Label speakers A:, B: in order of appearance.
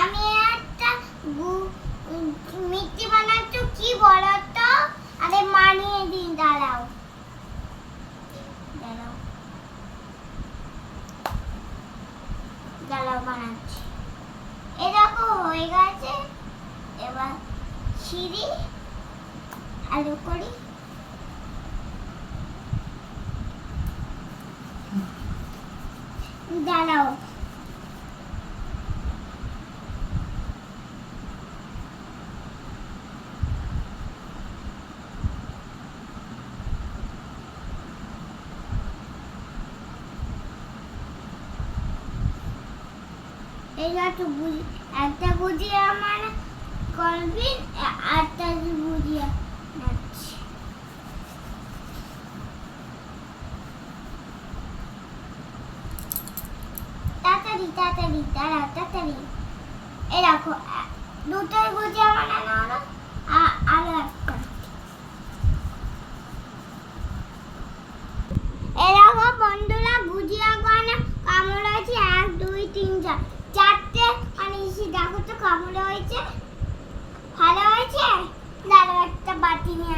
A: আমি একটা মিষ্টি কি বলো তো আরে মানিয়ে দিন, দাঁড়াও। দাঁড়াও। দাঁড়াও, বানাচ্ছি। এ হয়ে গেছে। এবার দাঁড়াও। একটু বুঝি আমার কলবিন আটটা বুঝিয়ে তাড়াতাড়ি তাড়াতাড়ি দাঁড়াও তাড়াতাড়ি। এই রাখো দুটোই বুঝিয়া বানানো হলো দেখো তো কেমন হয়েছে? ভালো হয়েছে? দাঁড়াও একটা বাটি নিয়ে